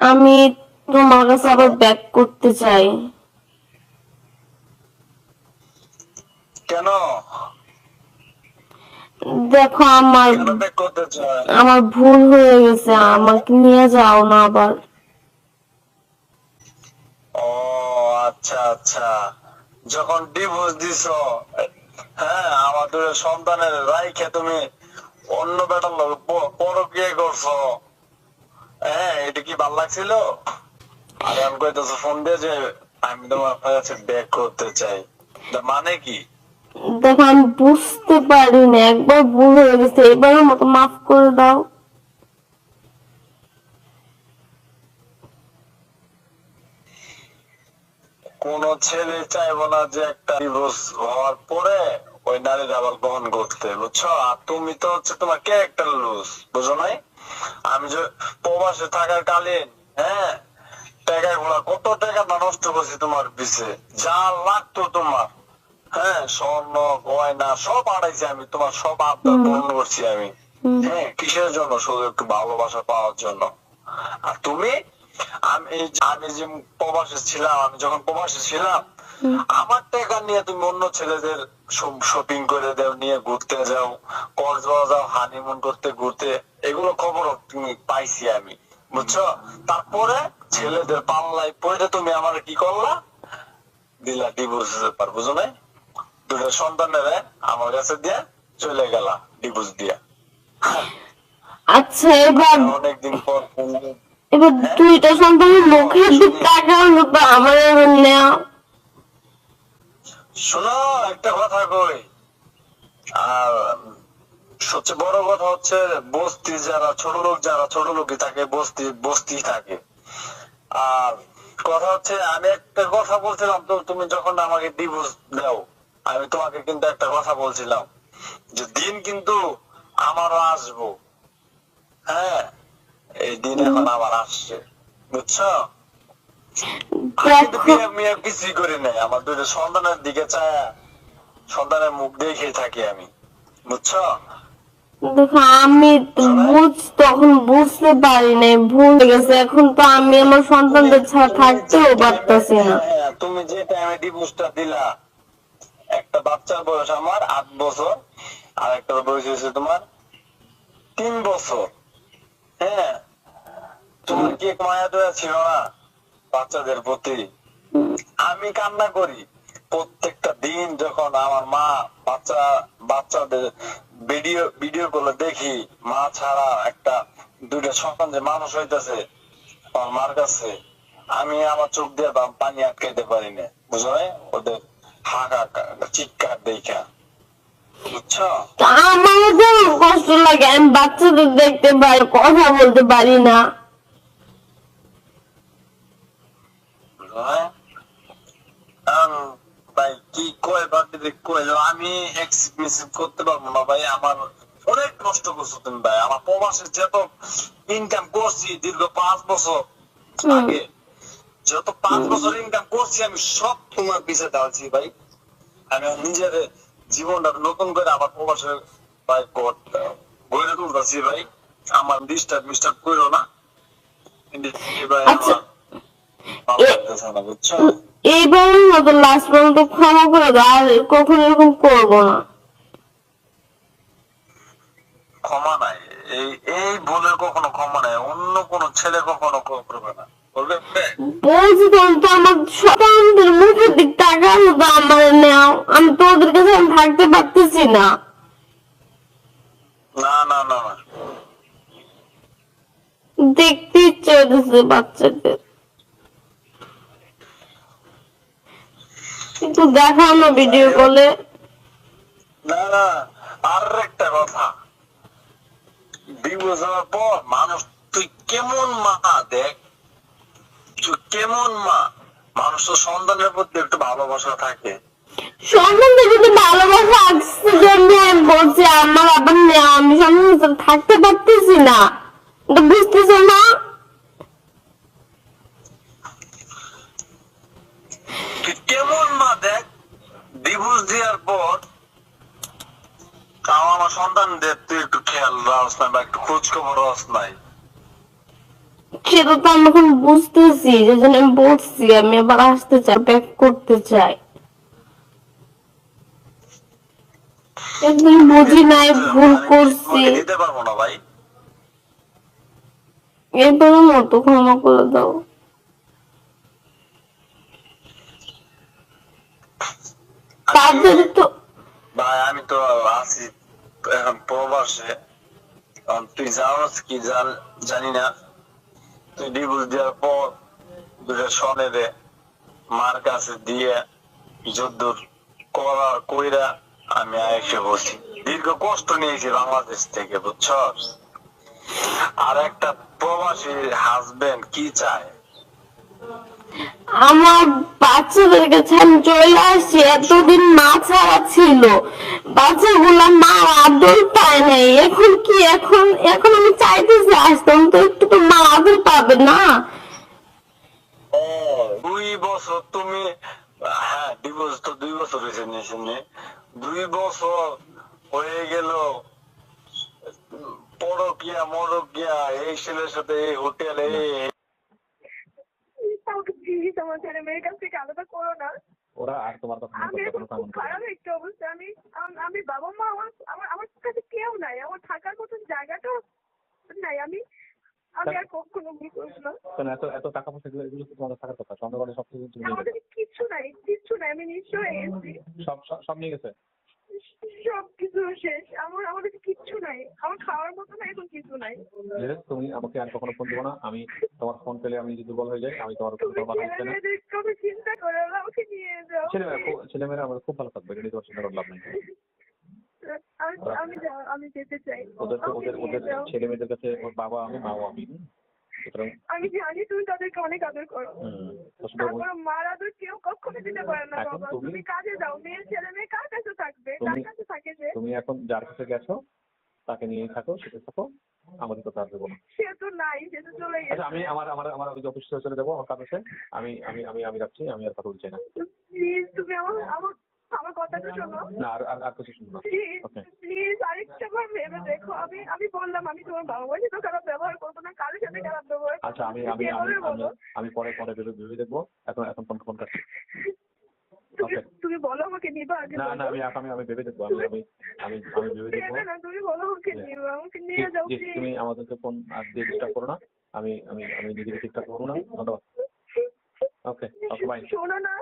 আমি তোমার কাছে আবার ব্যাক করতে চাই। কেন? দেখো আমার আমার ভুল হয়ে গেছে আমাকে নিয়ে যাও না আবার। ও আচ্ছা আচ্ছা। যখন ডিভোর্স দিছ হ্যাঁ আমাদের সন্তানের রাইখে তুমি অন্য বেটার লোক পরকিয়ে করছ। হ্যাঁ এটা কি ভালো লাগছিল আর আমি কইতেছো ফোন দিয়ে যে আমি তোমার কাছে ব্যাক করতে চাই। মানে কি? দেখো আমি বুঝতে পারি না একবার ভুল হয়ে গেছে এবারের মতো মাফ করে দাও। কোন ছেলে চাইব না যে একটা ডিভোর্স হওয়ার পরে ওই নারীর আবার গ্রহণ করতে বুঝছ? আর তুমি তো হচ্ছে তোমার ক্যারেক্টার লুজ বুঝো নাই? আমি যে প্রবাসে থাকার কালীন হ্যাঁ? টাকা গুলা কত টাকা না নষ্ট করছি তোমার পিছে? যা লাগতো তোমার হ্যাঁ? স্বর্ণ গয়না সব আড়াইছি আমি তোমার সব আবদার পূরণ করছি আমি। হ্যাঁ কিসের জন্য? শুধু একটু ভালোবাসা পাওয়ার জন্য। আর তুমি? আমি আমি যে প্রবাসে ছিলাম আমি যখন প্রবাসে ছিলাম আমার টাকা নিয়ে তুমি অন্য ছেলেদের শপিং করে দাও নিয়ে ঘুরতে যাও কক্সবাজার যাও হানিমুন করতে ঘুরতে এগুলো খবর পাইছি আমি বুঝছ? তারপরে ছেলেদের পাল্লাই পড়ে তুমি আমার কি করলা? দিলা ডিভোর্স পেপার বুঝো নাই? দুটো সন্তানের আমার কাছে দিয়ে চলে গেলা ডিভোর্স দিয়া। আচ্ছা এবার অনেকদিন পর এবার দুইটা সন্তানের মুখের দিক টাকা হলো তো আমার নেওয়া শোনো একটা কথা কই। আর সবচেয়ে বড় কথা হচ্ছে বস্তি যারা ছোট লোক যারা ছোট লোকই থাকে বস্তি বস্তি থাকে। আর কথা হচ্ছে আমি একটা কথা বলছিলাম তো তুমি যখন আমাকে ডিভোর্স দাও আমি তোমাকে কিন্তু একটা কথা বলছিলাম যে দিন কিন্তু আমারও আসব। হ্যাঁ এই দিন এখন আবার আসছে বুঝছ? মিয়ে কিছুই করি নাই। আমার দুটো সন্তানের দিকে চায় সন্তানের মুখ দেখে থাকি আমি। বুঝছ? দেখো আমি বুঝ তখন বুঝতে পারি নাই ভুল গেছে। এখন তো আমি আমার সন্তানদের ছাড়া থাকতেও পারতেছি না। হ্যাঁ, তুমি যে টাইমে ডিভোর্সটা দিলা একটা বাচ্চার বয়স আমার আট বছর আর একটা বয়স হয়েছে তোমার তিন বছর। হ্যাঁ তোমার কি মায়া দয়া ছিল না? বাচ্চাদের প্রতি আমি কান্না করি। প্রত্যেকটা দিন যখন আমার মা বাচ্চা বাচ্চাদের ভিডিও ভিডিও গুলো দেখি মা ছাড়া একটা দুইটা সন্তান যে মানুষ হইতেছে আমার মার কাছে আমি আমার চোখ দিয়ে বা- পানি আটকাইতে পারি না। বুঝো ওদের হাঁকা চিৎকার দেখা। বুঝছ? তো কষ্ট লাগে আমি বাচ্চাদের দেখতে পারি কথা বলতে পারি না বুঝো নাই? আম, ভাই কি কয় বা কয় আমি এক্সপ্রেসিভ করতে পারব না ভাই আমার অনেক কষ্ট করছ তুমি ভাই আমার প্রবাসে যত ইনকাম করছি দীর্ঘ পাঁচ বছর আগে যত পাঁচ বছর ইনকাম করছি আমি সব তোমার পিছে ডালছি ভাই। আমি নিজের জীবনটা নতুন করে আমার প্রবাসে ভাই গড়- তুলতেছি ভাই। আমার ডিস্টার্ব মিস্টার্ব করো না ভাই আচ্ছা। আমার ভালো লাগতেছে না বুঝছ এইবারের মতো লাস্ট পর্যন্ত ক্ষমা করে দাও আর কখনো এরকম করব না। ক্ষমা নাই। এই এই ভুলের কখনো ক্ষমা নাই অন্য কোন ছেলে কখনো করবে না। করবে বলছি তো আমার সন্তানদের মুখের দিক হলো তো আমার নেও। আমি তো ওদের কাছে আমি থাকতে পারতেছি না না না না। দেখতে ইচ্ছে হইতেছে বাচ্চাদের। কিন্তু দেখাও না ভিডিও কলে না না আর একটা কথা। ডিভোর্স হওয়ার পর মানুষ তুই কেমন মা দেখ? তুই কেমন মা? মানুষ তো সন্তানের প্রতি একটু ভালোবাসা থাকে। সন্তানদের যদি ভালোবাসা আসছে জন্য আমি বলছি আমার আবার আমি সন্তানের থাকতে পারতেছি না। বুঝতেছো না তুই কেমন মা দেখ ডিভোর্স দেওয়ার পর আমার সন্তানদের তুই একটু খেয়াল রাখস না বা একটু খোঁজ খবর রাখস নাই সেটা তো আমি এখন বুঝতেছি যে জন্য আমি বলছি আমি আবার আসতে চাই ব্যাক করতে চাই। একদম বুঝি নাই ভুল করছি। তোমাকে দিতে পারব না ভাই। এবারের মতো ক্ষমা করে দাও তাদের তো ভাই আমি তো আছি এখন প্রবাসে এখন তুই জানোস কি জান না। তুই ডিভোর্স দেওয়ার পর দুটো মার কাছে দিয়ে যদ্দূর করার কইরা আমি এসে বসি। দীর্ঘ কষ্ট নিয়েছি বাংলাদেশ থেকে, বুঝছস? আর একটা প্রবাসী হাজবেন্ড কি চায়? আমার বাচ্চাদের কাছে আমি চলে আসছি, এতদিন মা ছাড়া ছিল। বাচ্চাগুলো মা আদর পায় নাই। এখন কি, এখন এখন আমি চাইতেছি আসতাম, তো একটু তো মা আদর পাবে না। দুই বছর তুমি হ্যাঁ ডিভোর্স তো দুই বছর হয়েছে নিয়েছেন দুই বছর হয়ে গেল। পরকিয়া, মরকিয়া, এই ছেলের সাথে এই হোটেলে প্লিজ আমার ছেলে মেয়ের কাছ থেকে আলাদা করো না। ওরা আর তোমার কথা আমি এখন খুব খারাপ একটা অবস্থা। আমি আম- বাবা মা আমার আমার আমার কাছে কেউ নাই। আমার থাকার মতন জায়গাটা নাই। আমি আমি আর কখনো ভুল করব না। এত এত টাকা পয়সা এগুলো এগুলো থাকার কথা। সব কিছু তুমি গেছো কিচ্ছু নাই কিচ্ছু নাই। আমি গেছি সব সব- সব নিয়ে গেছে? শেষ। আমার আমার কাছে কিচ্ছু নাই। আমার খাওয়ার মতো না এখন কিছু নাই। তুমি আমাকে আর কখনো ফোন দিবো না। আমি তোমার ফোন পেলে আমি যদি দুর্বল হয়ে যাই আমি তোমার ফোন না। চিন্তা করে? আমাকে নিয়ে যাও। ছেলেমেয়েরা আমাদের খুব ভালো থাকবে। এটা নিয়ে তোমার চিন্তা করার লাভ নেই। আমি আমি যেতে চাই। ওদের ওদের ওদের ছেলে মেয়েদের কাছে ওর বাবা আমি মাও আমি? সুতরাং আমি জানি তুমি তাদেরকে অনেক আদর করো। তারপর মার আদর কেউ কখনো দিতে পারে না বাবা। তুমি- কাজে যাও মেয়ের ছেলে মেয়ে কার কাছে থাকবে? কার কাছে থাকে যে? তুমি এখন যার কাছে গেছো তাকে নিয়েই থাকো সেটা থাকো আমাদের কথা আর দেবো না। সে তো নাই সে তো চলে আচ্ছা গেছে। আমি আমার আমার আমার ওই অফিস থেকে চলে যাব আমার কাজ আছে আমি আমি আমি আমি রাখছি আমি আর কথা বলছি না। প্লিজ তুমি আমার আমার আমার কথাটা শোনো। না আর আর কিছু শুনব না। ওকে প্লিজ আরেকটা বার ভেবে দেখো আমি আমি বললাম আমি তোমার বাবা মায়ের সাথে খারাপ ব্যবহার করব না কারোর সাথে খারাপ ব্যবহার আচ্ছা আমি আমি আমি পরে পরে ভেবে ভেবে দেখব। এখন এখন ফোন কাটছি। তুমি বলো আমাকে নিবা আগে না না আমি আমি আমি ভেবে দেখব আমি আমি আমি আমি ভেবে দেখব। না তুমি বলো আমাকে নিবা আমাকে নিয়ে যাও তুমি আমাদেরকে ফোন আর দিয়ে ডিস্টার্ব করো না। আমি আমি আমি নিজেকে ঠিকঠাক করব না। ধন্যবাদ। ওকে ওকে বাই শোনো না।